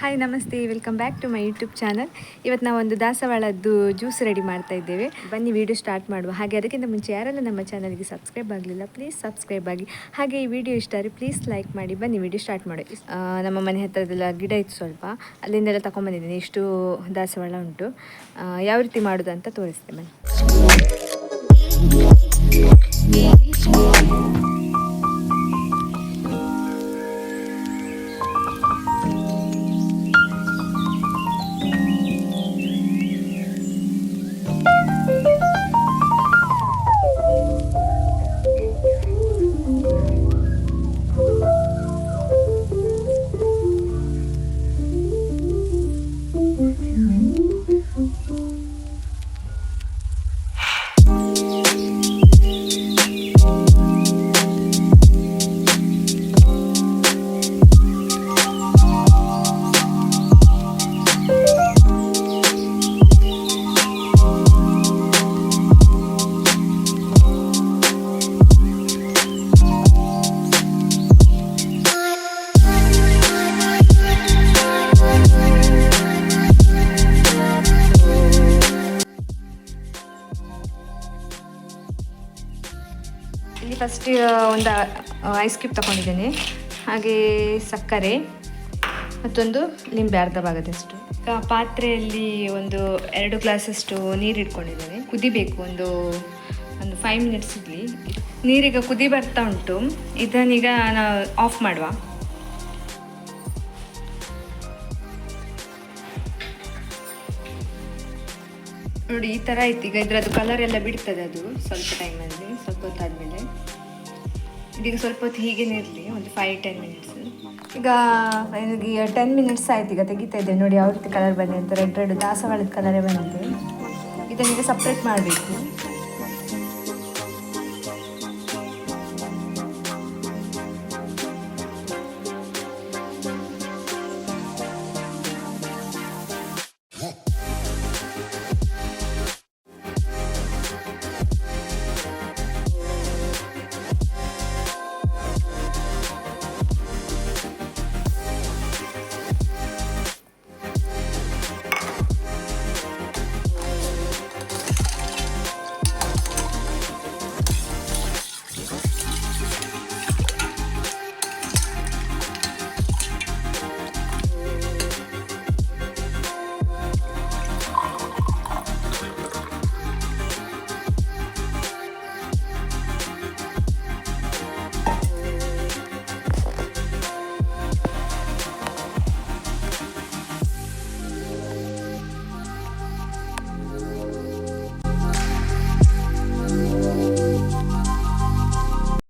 Hi ನಮಸ್ತೆ. Welcome back to my YouTube channel ಇವತ್ತು ನಾವು ಒಂದು ದಾಸವಾಳದ್ದು ಜ್ಯೂಸ್ ರೆಡಿ ಮಾಡ್ತಾ ಇದ್ದೇವೆ. ಬನ್ನಿ ವಿಡಿಯೋ ಸ್ಟಾರ್ಟ್ ಮಾಡುವ. ಹಾಗೆ ಅದಕ್ಕಿಂತ ಮುಂಚೆ ಯಾರೆಲ್ಲ ನಮ್ಮ ಚಾನಲ್ಗೆ ಸಬ್ಸ್ಕ್ರೈಬ್ ಆಗಲಿಲ್ಲ ಪ್ಲೀಸ್ ಸಬ್ಸ್ಕ್ರೈಬ್ ಆಗಿ. ಹಾಗೆ ಈ ವಿಡಿಯೋ ಇಷ್ಟ ಆದರೆ ಪ್ಲೀಸ್ ಲೈಕ್ ಮಾಡಿ, ಬನ್ನಿ ವಿಡಿಯೋ ಸ್ಟಾರ್ಟ್ ಮಾಡಿ ನಮ್ಮ ಮನೆ ಹತ್ತಿರದೆಲ್ಲ ಗಿಡ ಇತ್ತು ಸ್ವಲ್ಪ. ಅಲ್ಲಿಂದೆಲ್ಲ ತಗೊಂಬಂದಿದ್ದೀನಿ ಇಷ್ಟು ದಾಸವಾಳ ಉಂಟು. ಯಾವ ರೀತಿ ಮಾಡೋದು ಅಂತ ತೋರಿಸ್ತೇನೆ. ಬನ್ನಿ. ಇಲ್ಲಿ ಫಸ್ಟ್ ಒಂದು ಐಸ್ ಕ್ಯೂಬ್ ತಗೊಂಡಿದ್ದೀನಿ. ಹಾಗೆ ಸಕ್ಕರೆ, ಮತ್ತೊಂದು ಲಿಂಬೆ ಅರ್ಧ ಭಾಗದಷ್ಟು. ಈಗ ಪಾತ್ರೆಯಲ್ಲಿ ಒಂದು ಎರಡು ಗ್ಲಾಸಷ್ಟು ನೀರು ಇಟ್ಕೊಂಡಿದ್ದೇನೆ. ಕುದಿಬೇಕು, ಒಂದು ಒಂದು ಫೈವ್ ಮಿನಿಟ್ಸ್ ಇರಲಿ. ನೀರೀಗ ಕುದಿ ಬರ್ತಾ ಉಂಟು. ಇದನ್ನೀಗ ನಾವು ಆಫ್ ಮಾಡುವ. ನೋಡಿ, ಈ ಥರ ಆಯ್ತು ಈಗ ಇದ್ರದ್ದು ಕಲರ್ ಎಲ್ಲ ಬಿಡ್ತದೆ ಅದು ಸ್ವಲ್ಪ ಟೈಮಲ್ಲಿ ಸ್ವಲ್ಪ ಹೊತ್ತಾದಮೇಲೆ. ಇದೀಗ ಸ್ವಲ್ಪ ಹೊತ್ತು ಹೀಗೇನೆ ಇರಲಿ, ಒಂದು ಫೈವ್ ಟೆನ್ ಮಿನಿಟ್ಸ್ ಈಗ ಈಗ ಟೆನ್ ಮಿನಿಟ್ಸ್ ಆಯ್ತು, ಈಗ ತೆಗಿತಾ ಇದ್ದೇವೆ ನೋಡಿ ಯಾವ ರೀತಿ ಕಲರ್ ಬಂದಿದೆ ಅಂತ ರೆಡ್ ರೆಡ್ ದಾಸವಾಳದ ಕಲರೇ ಬಂದಿದೆ. ಇದನ್ನೀಗ ಸಪ್ರೇಟ್ ಮಾಡಬೇಕು.